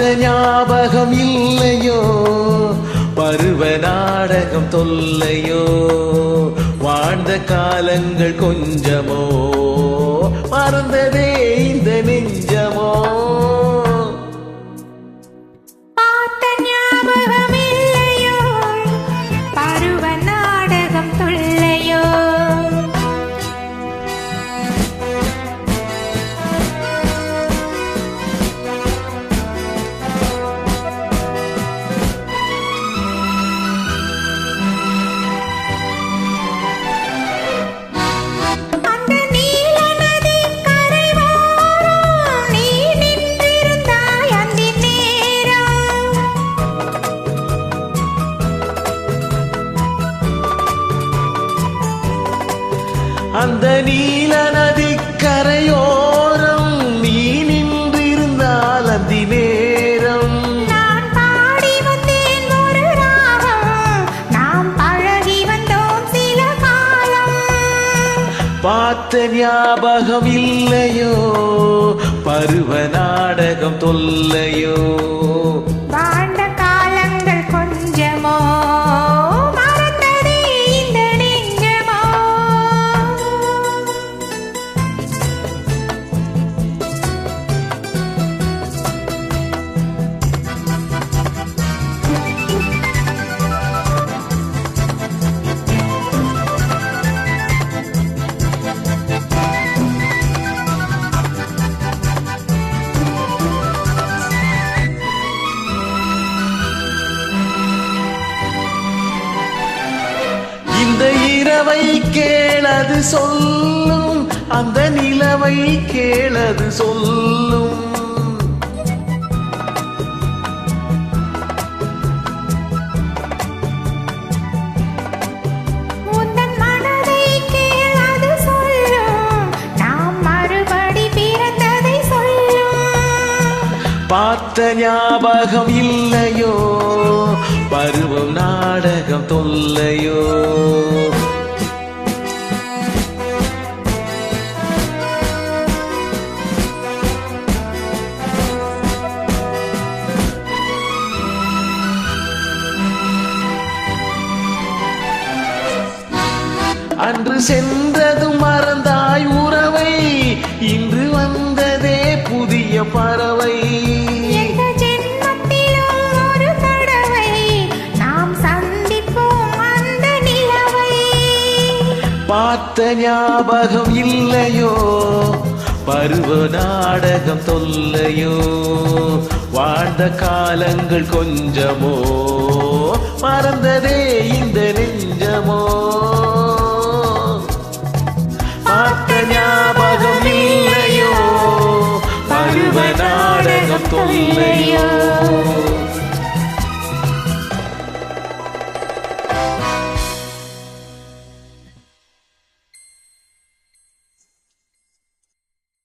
பார்த்த ஞாபகம் இல்லையோ? பருவ நாடகம் தொல்லையோ? வாழ்ந்த காலங்கள் கொஞ்சமோ? அந்த நீல நதி கரையோரம் நீ நின்றிருந்தால் அந்தி நேரம் நான் பாடி வந்தேன் ஒரு ராகம். நாம் பழகி வந்தோம் சில காலம். பார்த்த ஞாபகம் இல்லையோ? பருவ நாடகம் தொல்லையோ? இரவை கேளது சொல்லும் அந்த நிலவை கேளது சொல்லும். பார்த்த ஞாபகம் இல்லையோ பருவம் நாடகம் தொல்லையோ. அன்று சென்றதும் மறந்தாய் உறவை இன்று வந்ததே புதிய பறவை. பார்த்த ஞாபகம் இல்லையோ? பருவ நாடகம் தொல்லையோ? வாழ்ந்த காலங்கள் கொஞ்சமோ? மறந்ததே